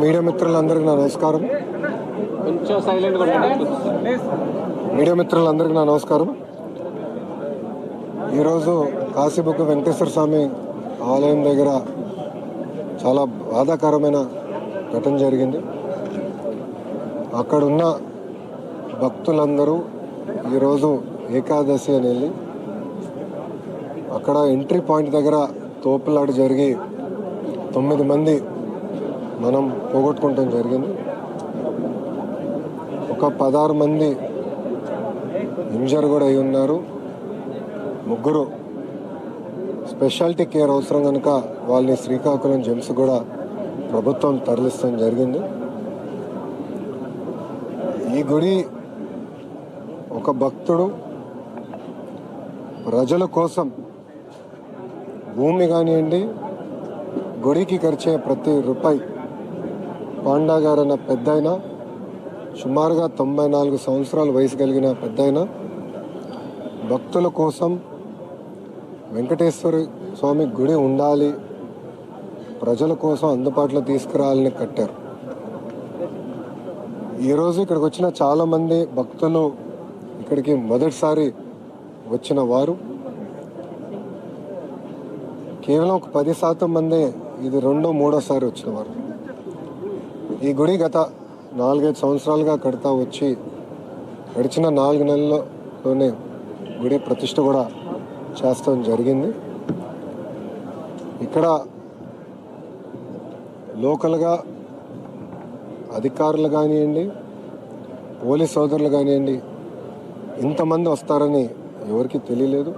Media మిత్రులందరికీ నా నమస్కారం. మీడియా మిత్రులందరికీ నా నమస్కారం. ఈరోజు కాశీబుక్ వెంకటేశ్వర స్వామి ఆలయం దగ్గర చాలా బాధాకరమైన ఘటన జరిగింది. అక్కడున్న భక్తులందరూ ఈరోజు ఏకాదశి అని వెళ్ళి అక్కడ ఎంట్రీ పాయింట్ దగ్గర తోపులాట జరిగి తొమ్మిది మంది మనం పోగొట్టుకుంటాం జరిగింది. ఒక పదహారు మంది ఇంజర్ కూడా అయి ఉన్నారు. ముగ్గురు స్పెషాలిటీ కేర్ అవసరం కనుక వాళ్ళని శ్రీకాకుళం జెమ్స్ కూడా ప్రభుత్వం తరలిస్తాం జరిగింది. ఈ గుడి ఒక భక్తుడు ప్రజల కోసం భూమి కానివ్వండి గుడికి ఖర్చే ప్రతి రూపాయి పాండా గారు అన్న పెద్ద సుమారుగా తొంభై నాలుగు సంవత్సరాల వయసు కలిగిన పెద్ద భక్తుల కోసం వెంకటేశ్వర స్వామి గుడి ఉండాలి. ప్రజల కోసం అందుబాటులో తీసుకురావాలని కట్టారు. ఈరోజు ఇక్కడికి వచ్చిన చాలామంది భక్తులు ఇక్కడికి మొదటిసారి వచ్చిన వారు. కేవలం ఒక పది శాతం మంది ఇది రెండో మూడోసారి వచ్చిన వారు. ఈ గుడి గత నాలుగైదు సంవత్సరాలుగా కడతా వచ్చి గడిచిన నాలుగు నెలల్లోనే గుడి ప్రతిష్ట కూడా చేస్తాం జరిగింది. ఇక్కడ లోకల్గా అధికారులు కానివ్వండి పోలీస్ సోదరులు కానివ్వండి ఇంతమంది వస్తారని ఎవరికి తెలియలేదు.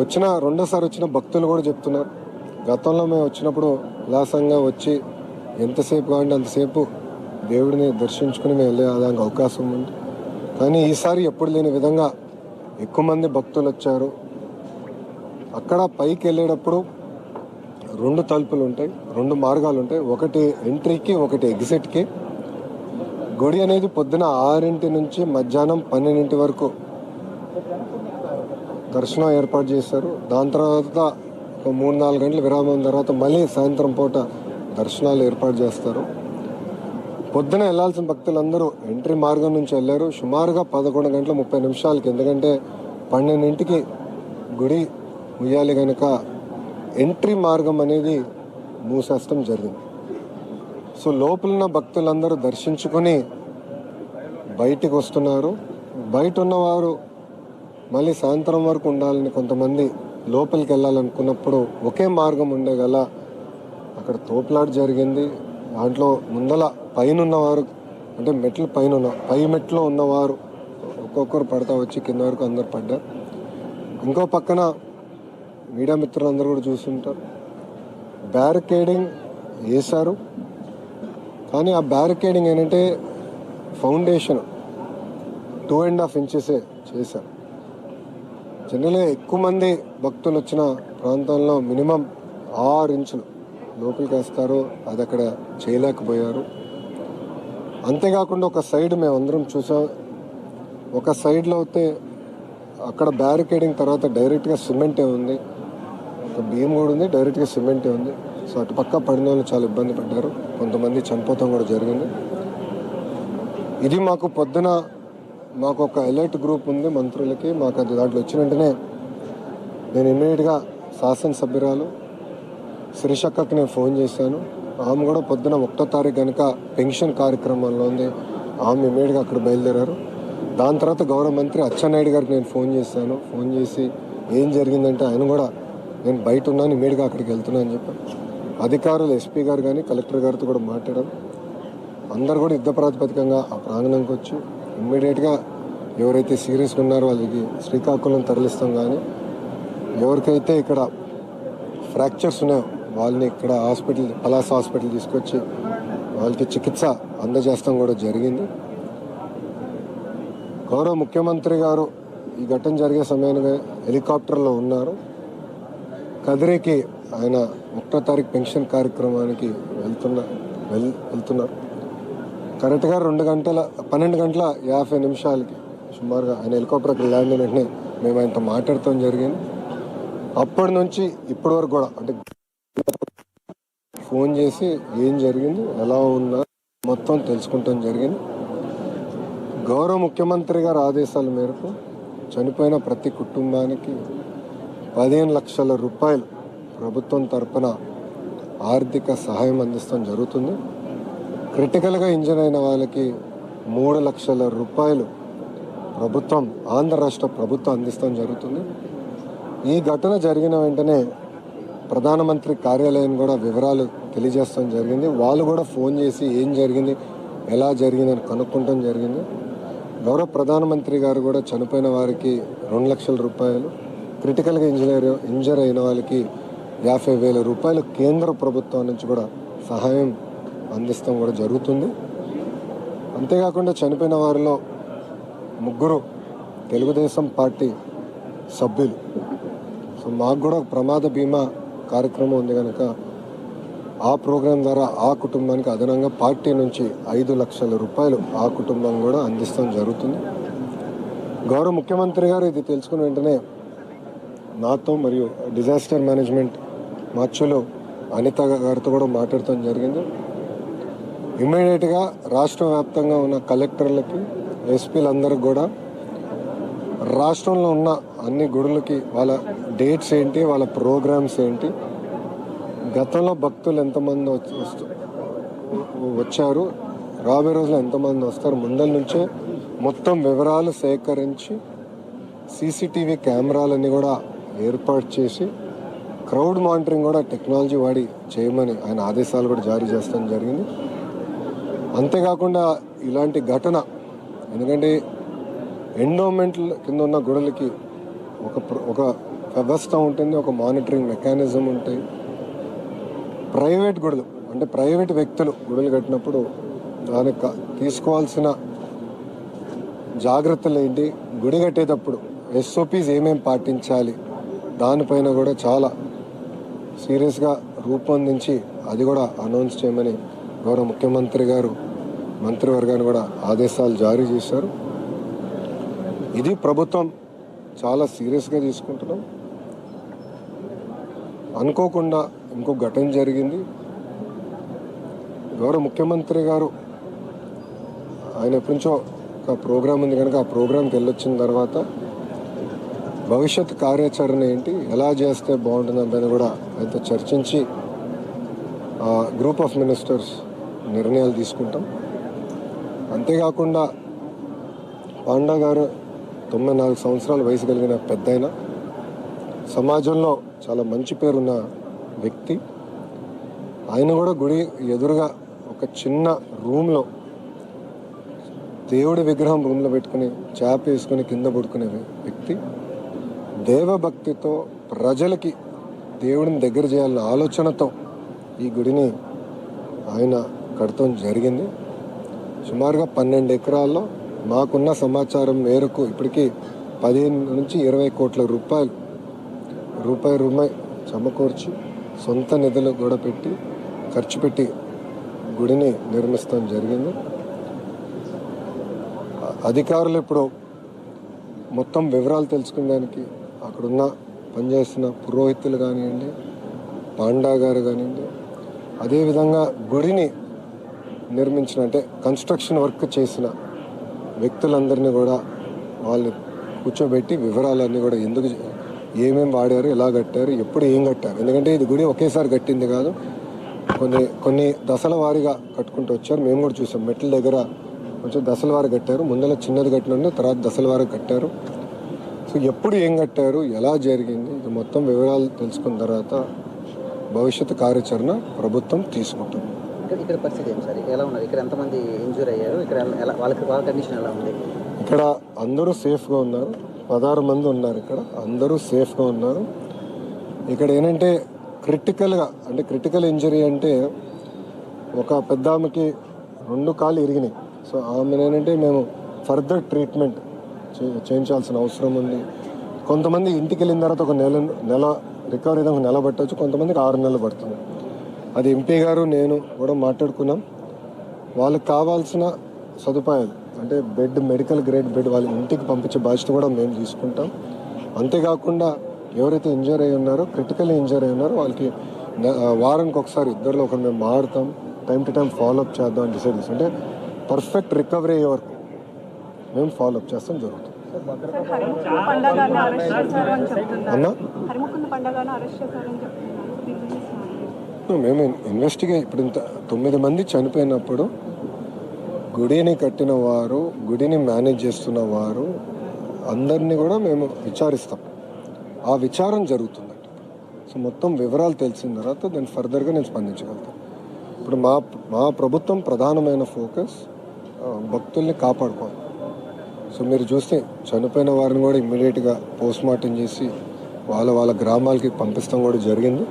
వచ్చిన రెండోసారి వచ్చిన భక్తులు కూడా చెప్తున్నారు. గతంలో మేము వచ్చినప్పుడు ఉల్లాసంగా వచ్చి ఎంతసేపు కావండి అంతసేపు దేవుడిని దర్శించుకుని మేము వెళ్ళే అవకాశం ఉంది. కానీ ఈసారి ఎప్పుడు లేని విధంగా ఎక్కువ మంది భక్తులు వచ్చారు. అక్కడ పైకి వెళ్ళేటప్పుడు రెండు తలుపులు ఉంటాయి రెండు మార్గాలు ఉంటాయి. ఒకటి ఎంట్రీకి ఒకటి ఎగ్జిట్కి. గుడి అనేది పొద్దున ఆరింటి నుంచి మధ్యాహ్నం పన్నెండింటి వరకు దర్శనం ఏర్పాటు చేశారు. దాని తర్వాత ఒక మూడు నాలుగు గంటల విరామం తర్వాత మళ్ళీ సాయంత్రం పూట దర్శనాలు ఏర్పాటు చేస్తారు. పొద్దున వెళ్ళాల్సిన భక్తులందరూ ఎంట్రీ మార్గం నుంచి వెళ్ళారు. సుమారుగా పదకొండు గంటల ముప్పై నిమిషాలకి ఎందుకంటే పన్నెండింటికి గుడి ముయ్యాలి కనుక ఎంట్రీ మార్గం అనేది మూసేస్తం జరిగింది. సో లోపలున్న భక్తులందరూ దర్శించుకొని బయటికి వస్తున్నారు. బయట ఉన్నవారు మళ్ళీ సాయంత్రం వరకు ఉండాలని కొంతమంది లోపలికి వెళ్ళాలనుకున్నప్పుడు ఒకే మార్గం ఉండే గల అక్కడ తోపులాట జరిగింది. దాంట్లో ముందల పైన ఉన్నవారు అంటే మెట్లు పైన ఉన్న పై మెట్లో ఉన్నవారు ఒక్కొక్కరు పడతా వచ్చి కింద వరకు అందరు పడ్డారు. ఇంకో పక్కన మీడియా మిత్రులందరూ కూడా చూస్తుంటారు. బ్యారికేడింగ్ వేశారు కానీ ఆ బ్యారికేడింగ్ ఏంటంటే ఫౌండేషన్ టూ అండ్ హాఫ్ ఇంచెసే చేశారు. జనరల్గా ఎక్కువ మంది భక్తులు వచ్చిన ప్రాంతంలో మినిమం ఆరు ఇంచులు లోపలికి వేస్తారు. అది అక్కడ చేయలేకపోయారు. అంతేకాకుండా ఒక సైడ్ మేము అందరం చూసాం. ఒక సైడ్లో అయితే అక్కడ బ్యారికేడింగ్ తర్వాత డైరెక్ట్గా సిమెంటే ఉంది. ఒక బియ్యం కూడా ఉంది డైరెక్ట్గా సిమెంటే ఉంది. సో అటు పక్క పడిన వాళ్ళు చాలా ఇబ్బంది పడ్డారు. కొంతమంది చనిపోతాం కూడా జరిగింది. ఇది మాకు పొద్దున మాకు ఒక అలర్ట్ గ్రూప్ ఉంది మంత్రులకి. మాకు అది దాంట్లో వచ్చిన వెంటనే నేను ఇమ్మీడియట్గా శాసనసభ్యురాలు శిరీషక్కకి నేను ఫోన్ చేశాను. ఆమె కూడా పొద్దున ఒకటో తారీఖు కనుక పెన్షన్ కార్యక్రమంలో ఉంది. ఆమె ఇమీడియట్గా అక్కడ బయలుదేరారు. దాని తర్వాత గౌరవ మంత్రి అచ్చెన్నాయుడు గారికి నేను ఫోన్ చేశాను. ఫోన్ చేసి ఏం జరిగిందంటే ఆయన కూడా నేను బయట ఉన్నాను ఇమీడియట్గా అక్కడికి వెళ్తున్నాను అని చెప్పాను అధికారులు ఎస్పీ గారు కానీ కలెక్టర్ గారితో కూడా మాట్లాడారు. అందరు కూడా యుద్ధ ప్రాతిపదికంగా ఆ ప్రాంగణంకి వచ్చి ఇమ్మీడియట్గా ఎవరైతే సీరియస్గా ఉన్నారో వాళ్ళకి శ్రీకాకుళం తరలిస్తాం కానీ ఎవరికైతే ఇక్కడ ఫ్రాక్చర్స్ ఉన్నాయో వాళ్ళని ఇక్కడ హాస్పిటల్ పలాస హాస్పిటల్ తీసుకొచ్చి వాళ్ళకి చికిత్స అందజేస్తాం కూడా జరిగింది. గౌరవ ముఖ్యమంత్రి గారు ఈ ఘటన జరిగే సమయానికి హెలికాప్టర్లో ఉన్నారు. కదిరికి ఆయన ఒకటో తారీఖు పెన్షన్ కార్యక్రమానికి వెళ్తున్న వెల్ వెళ్తున్నారు. కరెక్ట్గా రెండు గంటల పన్నెండు గంటల యాభై నిమిషాలకి సుమారుగా ఆయన హెలికాప్టర్కి ల్యాండ్ అయిన వెంటనే మేము ఆయనతో మాట్లాడటం జరిగింది. అప్పటి నుంచి ఇప్పటి వరకు కూడా అంటే ఫోన్ చేసి ఏం జరిగింది ఎలా ఉన్నా మొత్తం తెలుసుకుంటాం జరిగింది. గౌరవ ముఖ్యమంత్రి గారి ఆదేశాల మేరకు చనిపోయిన ప్రతి కుటుంబానికి పదిహేను లక్షల రూపాయలు ప్రభుత్వం తరపున ఆర్థిక సహాయం అందిస్తాం జరుగుతుంది. క్రిటికల్గా ఇంజన్ అయిన వాళ్ళకి మూడు లక్షల రూపాయలు ప్రభుత్వం ఆంధ్ర రాష్ట్ర ప్రభుత్వం అందిస్తాం జరుగుతుంది. ఈ ఘటన జరిగిన వెంటనే ప్రధానమంత్రి కార్యాలయం కూడా వివరాలు తెలియజేస్తాం జరిగింది. వాళ్ళు కూడా ఫోన్ చేసి ఏం జరిగింది ఎలా జరిగిందని కనుక్కుంటాం జరిగింది. గౌరవ ప్రధానమంత్రి గారు కూడా చనిపోయిన వారికి రెండు లక్షల రూపాయలు క్రిటికల్గా ఇంజనీర్ ఇంజర్ అయిన వాళ్ళకి యాభై వేల రూపాయలు కేంద్ర ప్రభుత్వం నుంచి కూడా సహాయం అందిస్తాం కూడా జరుగుతుంది. అంతేకాకుండా చనిపోయిన వారిలో ముగ్గురు తెలుగుదేశం పార్టీ సభ్యులు. సో మాకు కూడా ప్రమాద బీమా కార్యక్రమం ఉంది కనుక ఆ ప్రోగ్రాం ద్వారా ఆ కుటుంబానికి అదనంగా పార్టీ నుంచి ఐదు లక్షల రూపాయలు ఆ కుటుంబం కూడా అందిస్తాం జరుగుతుంది. గౌరవ ముఖ్యమంత్రి గారు ఇది తెలుసుకున్న వెంటనే నాతో మరియు డిజాస్టర్ మేనేజ్మెంట్ మార్చులో అనిత గారితో కూడా మాట్లాడటం జరిగింది. ఇమ్మీడియట్గా రాష్ట్ర వ్యాప్తంగా ఉన్న కలెక్టర్లకి ఎస్పీలందరికి కూడా రాష్ట్రంలో ఉన్న అన్ని గుడులకి వాళ్ళ డేట్స్ ఏంటి వాళ్ళ ప్రోగ్రామ్స్ ఏంటి గతంలో భక్తులు ఎంతమంది వచ్చారు రాబోయే రోజులు ఎంతమంది వస్తారు ముందల నుంచే మొత్తం వివరాలు సేకరించి సీసీటీవీ కెమెరాలన్నీ కూడా ఏర్పాటు చేసి క్రౌడ్ మానిటరింగ్ కూడా టెక్నాలజీ వాడి చేయమని ఆయన ఆదేశాలు కూడా జారీ చేస్తాం జరిగింది. అంతేకాకుండా ఇలాంటి ఘటన ఎందుకంటే ఎండోమెంట్ కింద ఉన్న గొడవలకి ఒక ఒక వ్యవస్థ ఉంటుంది ఒక మానిటరింగ్ మెకానిజం ఉంటాయి. ప్రైవేట్ గుడులు అంటే ప్రైవేట్ వ్యక్తులు గుడులు కట్టినప్పుడు దానికి తీసుకోవాల్సిన జాగ్రత్తలు ఏంటి? గుడి కట్టేటప్పుడు ఎస్ఓపీస్ ఏమేమి పాటించాలి? దానిపైన కూడా చాలా సీరియస్గా రూపొందించి అది కూడా అనౌన్స్ చేయమని గౌరవ ముఖ్యమంత్రి గారు మంత్రివర్గాన్ని కూడా ఆదేశాలు జారీ చేశారు. ఇది ప్రభుత్వం చాలా సీరియస్గా తీసుకుంటున్నాం. అనుకోకుండా ఇంకో ఘటన జరిగింది. గౌరవ ముఖ్యమంత్రి గారు ఆయన ఎప్పటి నుంచో ఒక ప్రోగ్రాం ఉంది కనుక ఆ ప్రోగ్రాంకి వెళ్ళొచ్చిన తర్వాత భవిష్యత్ కార్యాచరణ ఏంటి ఎలా చేస్తే బాగుంటుందని కూడా ఆయనతో చర్చించి గ్రూప్ ఆఫ్ మినిస్టర్స్ నిర్ణయాలు తీసుకుంటాం. అంతేకాకుండా పాండా గారు తొంభై నాలుగు సంవత్సరాల వయసు కలిగిన పెద్దయిన సమాజంలో చాలా మంచి పేరున్న వ్యక్తి. ఆయన కూడా గుడి ఎదురుగా ఒక చిన్న రూమ్లో దేవుడి విగ్రహం రూమ్లో పెట్టుకుని చేప వేసుకుని కింద పడుకునే వ్యక్తి. దేవభక్తితో ప్రజలకి దేవుడిని దగ్గర చేయాలన్న ఆలోచనతో ఈ గుడిని ఆయన కడతం జరిగింది. సుమారుగా పన్నెండు ఎకరాల్లో మాకున్న సమాచారం మేరకు ఇప్పటికీ పదిహేను నుంచి ఇరవై కోట్ల రూపాయలు రూపాయి రూపాయి సమకూర్చి సొంత నిధులు కూడా పెట్టి ఖర్చు పెట్టి గుడిని నిర్మిస్తాం జరిగింది. అధికారులు ఇప్పుడు మొత్తం వివరాలు తెలుసుకునేదానికి అక్కడున్న పనిచేసిన పురోహితులు కానివ్వండి పాండా గారు కానివ్వండి అదేవిధంగా గుడిని నిర్మించిన అంటే కన్స్ట్రక్షన్ వర్క్ చేసిన వ్యక్తులందరినీ కూడా వాళ్ళని కూర్చోబెట్టి వివరాలన్నీ కూడా ఎందుకు ఏమేమి వాడారు ఎలా కట్టారు ఎప్పుడు ఏం కట్టారు. ఎందుకంటే ఇది గుడి ఒకేసారి కట్టింది కాదు. కొన్ని కొన్ని దశల వారీగా కట్టుకుంటూ వచ్చారు. మేము కూడా చూసాం. మెట్ల దగ్గర కొంచెం దశల వారి కట్టారు. ముందర చిన్నది కట్టిన తర్వాత దశల వారి కట్టారు. సో ఎప్పుడు ఏం కట్టారు ఎలా జరిగింది ఇది మొత్తం వివరాలు తెలుసుకున్న తర్వాత భవిష్యత్ కార్యాచరణ ప్రభుత్వం తీసుకుంటుంది. ఇక్కడ ఇక్కడ పరిస్థితి ఏం సార్? ఎలా ఉన్నారు? ఇక్కడ ఎంతమంది ఇంజూర్ అయ్యారు? ఇక్కడ ఎలా- వాళ్ళకి వాళ్ళ కండిషన్ ఎలా ఉంది? ఇక్కడ అందరూ సేఫ్గా ఉన్నారు. పదహారు మంది ఉన్నారు ఇక్కడ. అందరూ సేఫ్గా ఉన్నారు. ఇక్కడ ఏంటంటే క్రిటికల్గా అంటే క్రిటికల్ ఇంజరీ అంటే ఒక పెద్ద ఆమెకి రెండు కాళ్ళు ఇరిగినాయి. సో ఆమె ఏంటంటే మేము ఫర్దర్ ట్రీట్మెంట్ చే- చేయించాల్సిన అవసరం ఉంది. కొంతమంది ఇంటికి వెళ్ళిన తర్వాత ఒక నెల నెల రికవరీ ఒక నెల పట్టవచ్చు కొంతమందికి ఆరు నెలలు పడుతుంది. అది ఎంపీ గారు నేను కూడా మాట్లాడుకున్నాం. వాళ్ళకి కావాల్సిన సదుపాయాలు అంటే బెడ్ మెడికల్ గ్రేడ్ బెడ్ వాళ్ళ ఇంటికి పంపించే బాధ్యత కూడా మేము తీసుకుంటాం. అంతేకాకుండా ఎవరైతే ఇంజర్ అయి ఉన్నారో క్రిటికల్ ఇంజర్ అయి ఉన్నారో వాళ్ళకి వారానికి ఒకసారి ఇద్దరిలో ఒకరు మేము మారుతాం. Time to time follow up చేద్దాం అని డిసైడ్ చేస్తాం అంటే పర్ఫెక్ట్ రికవరీ అయ్యే వరకు మేము ఫాలోఅప్ చేస్తాం జరుగుతుంది. అన్నా? మేము ఇన్వెస్టిగేట్ ఇప్పుడు ఇంత తొమ్మిది మంది చనిపోయినప్పుడు గుడిని కట్టిన వారు గుడిని మేనేజ్ చేస్తున్న వారు అందరినీ కూడా మేము విచారిస్తాం. ఆ విచారం జరుగుతుందండి సో మొత్తం వివరాలు తెలిసిన తర్వాత దాన్ని ఫర్దర్గా నేను స్పందించగలుగుతాను ఇప్పుడు మా మా ప్రభుత్వం ప్రధానమైన ఫోకస్ భక్తుల్ని కాపాడుకోవాలి. సో మీరు చూస్తే చనిపోయిన వారిని కూడా ఇమ్మీడియట్గా పోస్ట్ మార్టం చేసి వాళ్ళ వాళ్ళ గ్రామాలకి పంపిస్తాం కూడా జరిగింది.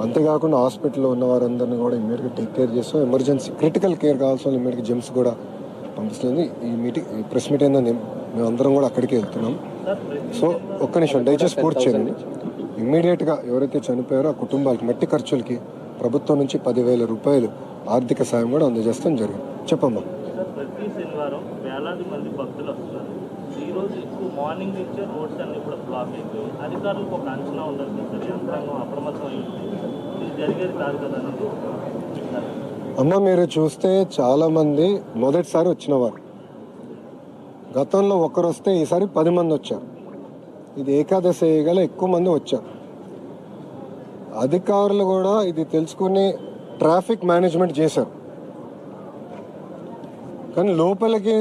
అంతేకాకుండా హాస్పిటల్లో ఉన్న వారందరినీ కూడా ఇమ్మీడియట్గా టేక్ కేర్ చేస్తాం ఎమర్జెన్సీ క్రిటికల్ కేర్ కావాల్సిన ఇమ్మీడియట్గా జిమ్స్ కూడా పంపిస్తుంది. ఈ మీటింగ్ ఈ ప్రెస్ మీట్ అయినా మేమందరం కూడా అక్కడికి వెళ్తున్నాం. సో ఒక్క నిమిషం దయచేసి పూర్తి చేయండి. ఇమ్మీడియట్గా ఎవరైతే చనిపోయారో ఆ కుటుంబాలకి మట్టి ఖర్చులకి ప్రభుత్వం నుంచి పదివేల రూపాయలు ఆర్థిక సాయం కూడా అందజేస్తాం జరిగింది. చెప్పమ్మా. ప్రతి శనివారం వేలాది మంది భక్తులు వస్తున్నారు. ఈ ఎక్కువ మార్నింగ్ నుంచే రోడ్స్ అన్ని కూడా బ్లాక్ అయిపోయి అధికారులకు ఒక అంచనా ఉండదు సార్ యంత్రాంగం అప్రమత్తం అయింది జరిగేది కాదు కదా అనేది అమ్మ మీరు చూస్తే చాలామంది మొదటిసారి వచ్చినవారు. గతంలో ఒకరు వస్తే ఈసారి పది మంది వచ్చారు. ఇది ఏకాదశి గల ఎక్కువ మంది వచ్చారు. అధికారులు కూడా ఇది తెలుసుకుని ట్రాఫిక్ మేనేజ్మెంట్ చేశారు. కానీ లోపలికి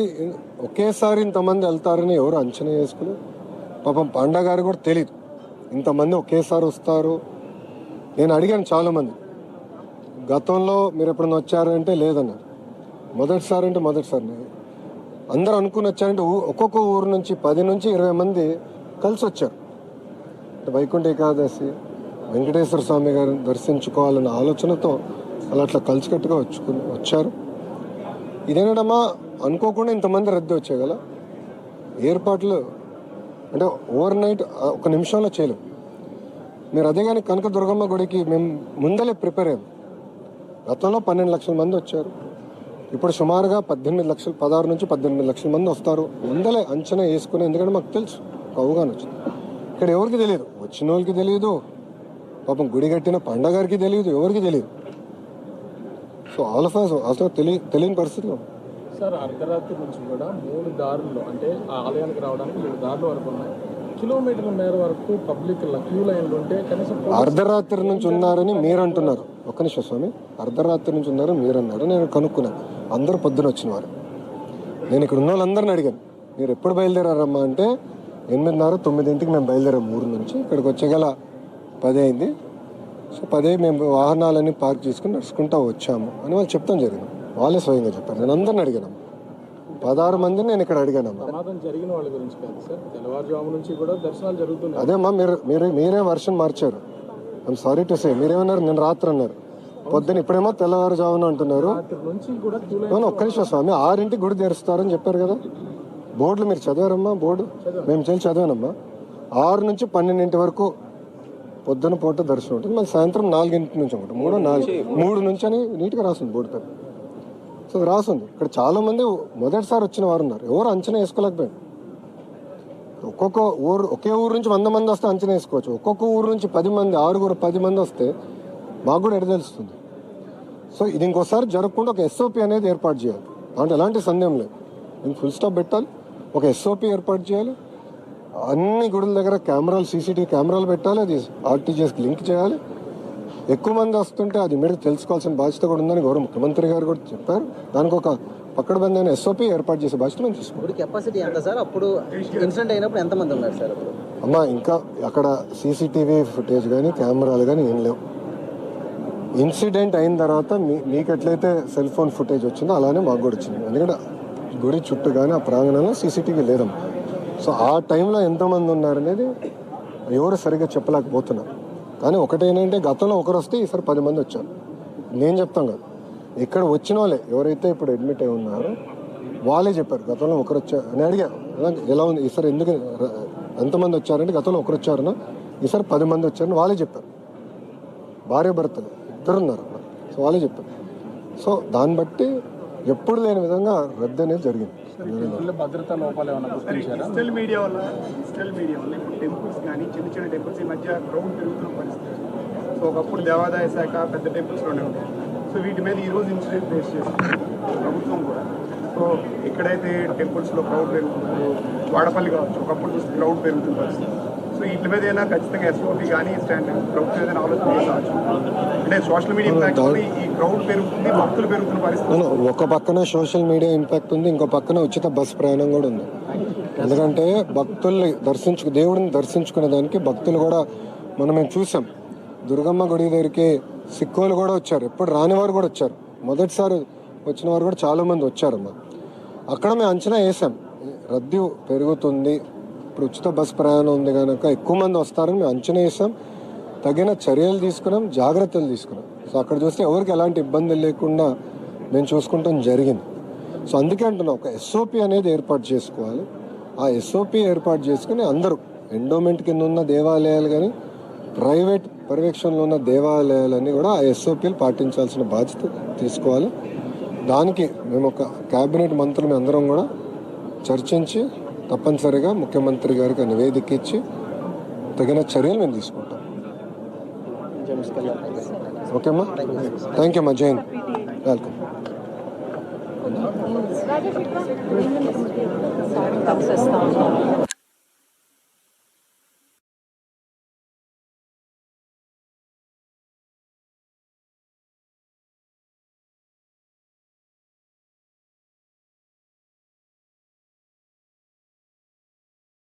ఒకేసారి ఇంతమంది వెళ్తారని ఎవరు అంచనా వేసుకుని పాపం పండగారు కూడా తెలియదు ఇంతమంది ఒకేసారి వస్తారు. నేను అడిగాను చాలామంది గతంలో మీరు ఎప్పుడన్నా వచ్చారంటే లేదన్నారు. మొదటిసారి అంటే మొదటిసారి అందరూ అనుకుని వచ్చారంటే ఒక్కొక్క ఊరు నుంచి పది నుంచి ఇరవై మంది కలిసి వచ్చారు. వైకుంఠ ఏకాదశి వెంకటేశ్వర స్వామి గారిని దర్శించుకోవాలన్న ఆలోచనతో అలా అట్లా కలిసికట్టుగా వచ్చుకుని వచ్చారు. ఇదేనడమ్మా అనుకోకుండా ఇంతమంది రద్దీ వచ్చేయగల కదా ఏర్పాట్లు అంటే ఓవర్ నైట్ ఒక నిమిషంలో చేయలేం. మీరు అదే కానీ కనక దుర్గమ్మ గుడికి మేము ముందలే ప్రిపేర్ అయ్యాం. గతంలో పన్నెండు లక్షల మంది వచ్చారు. ఇప్పుడు సుమారుగా పద్దెనిమిది లక్షలు పదహారు నుంచి పద్దెనిమిది లక్షల మంది వస్తారు. ముందలే అంచనా వేసుకుని ఎందుకంటే మాకు తెలుసు ఒక వచ్చింది. ఇక్కడ ఎవరికి తెలియదు? వచ్చిన వాళ్ళకి తెలియదు. పాపం గుడి కట్టిన పండగారికి తెలియదు ఎవరికి తెలియదు. సో ఆల్ ఆఫ్ అస్ అసలు తెలియ తెలియని పరిస్థితిలో. సార్ అర్ధరాత్రి నుంచి కూడా మూడు దారుల్లో అంటే ఆలయానికి రావడానికి మూడు దారులు వరకు ఉన్నాయి. కిలోమీటర్ల మేర వరకు పబ్లిక్ క్యూ లైన్లు ఉంటే కనీసం అర్ధరాత్రి నుంచి ఉన్నారని మీరు అంటున్నారు ఒక్క నిమిషం స్వామి. అర్ధరాత్రి నుంచి ఉన్నారు మీరు అన్నారు నేను కనుక్కున్నాను. అందరూ పొద్దున వచ్చిన వారు నేను ఇక్కడ ఉన్న వాళ్ళందరిని అడిగాను. మీరు ఎప్పుడు బయలుదేరారమ్మా? అంటే ఎనిమిదిన్నర తొమ్మిదింటికి మేము బయలుదేరాం ఊరు నుంచి. ఇక్కడికి వచ్చేగల పది అయింది. సో పదే మేము వాహనాలన్నీ పార్క్ చేసుకుని నడుచుకుంటా వచ్చాము అని వాళ్ళు చెప్తాం జరిగింది. వాళ్ళే స్వయంగా చెప్పారు. నేను అందరిని అడిగాను పదహారు మందిని నేను ఇక్కడ అడిగానమ్మా. ప్రమాదం జరిగిన వాళ్ళ గురించి కాదు సార్. తెల్లవారుజాము నుంచి కూడా దర్శనాలు జరుగుతున్నాయి. అదేమ్మా మీరు మీరు మీరే వర్షన్ మార్చారు. ఐమ్ సారీ టు సే మీరేమన్నారు? నేను రాత్రి అన్నారు. పొద్దున ఇప్పుడేమో తెల్లవారుజామున అంటున్నారు. ఒక్క నిమిషం స్వామి. ఆరింటికి గుడి తెరుస్తారని చెప్పారు కదా. బోర్డులు మీరు చదివారమ్మా బోర్డు? మేము చేసి చదివానమ్మా. ఆరు నుంచి పన్నెండింటి వరకు పొద్దున పూట దర్శనం ఉంటుంది. మళ్ళీ సాయంత్రం నాలుగింటి నుంచి ఒకటి మూడు నాలుగు మూడు నుంచి అని నీట్గా రాస్తుంది బోర్డు సో అది ఇక్కడ చాలామంది మొదటిసారి వచ్చిన వారు ఉన్నారు. ఎవరు అంచనా వేసుకోలేకపోయారు. ఒక్కొక్క ఊరు ఒకే ఊరు నుంచి వంద మంది వస్తే అంచనా వేసుకోవచ్చు. ఒక్కొక్క ఊరు నుంచి పది మంది ఆరుగురు పది మంది వస్తే మాకు కూడా ఎడ తెలుస్తుంది సో ఇది ఇంకోసారి జరగకుండా ఒక ఎస్ఓపి అనేది ఏర్పాటు చేయాలి. అంటే ఎలాంటి సందేహం లేదు. నేను ఫుల్ స్టాప్ పెట్టాలి. ఒక ఎస్ఓపి ఏర్పాటు చేయాలి. అన్ని గుడుల దగ్గర కెమెరాలు సీసీటీవీ కెమెరాలు పెట్టాలి. అది ఆర్టీజీఎస్కి లింక్ చేయాలి. ఎక్కువ మంది వస్తుంటే అది మీరు తెలుసుకోవాల్సిన బాధ్యత కూడా ఉందని గౌరవ ముఖ్యమంత్రి గారు కూడా చెప్పారు. దానికి ఒక పక్కడబంది అయిన ఎస్ఓపి ఏర్పాటు చేసే బాధ్యత మేము తీసుకుంటాం కెపాసిటీ ఎంత సార్? అప్పుడు ఇన్సిడెంట్ అయినప్పుడు ఎంతమంది ఉన్నారు సార్ అమ్మ ఇంకా అక్కడ సీసీటీవీ ఫుటేజ్ కానీ కెమెరాలు కానీ ఏం లేవు. ఇన్సిడెంట్ అయిన తర్వాత మీ మీకు ఎట్లయితే సెల్ ఫోన్ ఫుటేజ్ వచ్చిందో అలానే మాకు కూడా వచ్చింది. ఎందుకంటే గుడి చుట్టూ కానీ ఆ ప్రాంగణంలో సీసీటీవీ లేదమ్మా. సో ఆ టైంలో ఎంతమంది ఉన్నారనేది ఎవరు సరిగ్గా చెప్పలేకపోతున్నారు కానీ ఒకటేనంటే గతంలో ఒకరు వస్తే ఈసారి పది మంది వచ్చారు. నేను చెప్తాం కదా. ఇక్కడ వచ్చిన వాళ్ళే ఎవరైతే ఇప్పుడు అడ్మిట్ అయి ఉన్నారో వాళ్ళే చెప్పారు. గతంలో ఒకరు వచ్చారు అని అడిగా ఎలా ఉంది? ఈసారి ఎందుకు ఎంతమంది వచ్చారంటే గతంలో ఒకరు వచ్చారనా ఈసారి పది మంది వచ్చారని వాళ్ళే చెప్పారు. భార్య భర్తలు ఇద్దరు ఉన్నారు సో వాళ్ళే చెప్పారు. సో దాన్ని బట్టి ఎప్పుడు లేని విధంగా రద్దు అనేది జరిగింది. టెంపుల్లో భద్రతా లోపాలు ఏమైనా గుర్తించారా? డిజిటల్ మీడియా వల్ల డిజిటల్ మీడియా వల్ల ఇప్పుడు టెంపుల్స్ కానీ చిన్న చిన్న టెంపుల్స్ ఈ మధ్య క్రౌడ్ పెరుగుతున్న పరిస్థితి. సో ఒకప్పుడు దేవాదాయ శాఖ పెద్ద టెంపుల్స్లోనే ఉంటాయి సో వీటి మీద ఈరోజు ఇన్సిడెంట్ ఫేస్ చేస్తుంది ప్రభుత్వం కూడా. సో ఎక్కడైతే టెంపుల్స్లో క్రౌడ్ పెరుగుతుందో వాడపల్లి కావచ్చు ఒకప్పుడు చూస్తే క్రౌడ్ పెరుగుతున్న పరిస్థితి. సో వీటి మీద ఏదైనా ఖచ్చితంగా ఎస్ఓపి కానీ స్టాండ్ ప్రభుత్వం ఏదైనా ఆలోచన అంటే సోషల్ మీడియా ఇంపాక్ట్ ఈ క్రౌడ్ పెరుగుతుంది భక్తులు పెరుగుతున్న పరిస్థితి. ఒక పక్కన సోషల్ మీడియా ఇంపాక్ట్ ఉంది ఇంకో పక్కన ఉచిత బస్ ప్రయాణం కూడా ఉంది. ఎందుకంటే భక్తుల్ని దర్శించు దేవుడిని దర్శించుకునే దానికి భక్తులు కూడా మనం మేము చూసాం. దుర్గమ్మ గుడి దగ్గరికి సిక్కులు కూడా వచ్చారు. ఎప్పుడు రాని వారు కూడా వచ్చారు. మొదటిసారి వచ్చిన వారు కూడా చాలా మంది వచ్చారమ్మా. అక్కడ మేము అంచనా వేసాం. రద్దీ పెరుగుతుంది ఇప్పుడు ఉచిత బస్ ప్రయాణం ఉంది కనుక ఎక్కువ మంది వస్తారని మేము అంచనా వేసాం తగిన చర్యలు తీసుకున్నాం జాగ్రత్తలు తీసుకున్నాం. సో అక్కడ చూస్తే ఎవరికి ఎలాంటి ఇబ్బందులు లేకుండా మేము చూసుకుంటాం జరిగింది. సో అందుకే అంటున్నాం ఒక ఎస్ఓపి అనేది ఏర్పాటు చేసుకోవాలి. ఆ ఎస్ఓపి ఏర్పాటు చేసుకుని అందరూ ఎండోమెంట్ కింద ఉన్న దేవాలయాలు కానీ ప్రైవేట్ పర్యవేక్షణలో ఉన్న దేవాలయాలన్నీ కూడా ఆ ఎస్ఓపిలు పాటించాల్సిన బాధ్యత తీసుకోవాలి. దానికి మేము ఒక క్యాబినెట్ మంత్రులు అందరం కూడా చర్చించి తప్పనిసరిగా ముఖ్యమంత్రి గారికి నివేదిక ఇచ్చి తగిన చర్యలు మేము తీసుకుంటాం. ఓకే అమ్మా థ్యాంక్ యూ అమ్మా జైన్ వెల్కమ్ కలిసి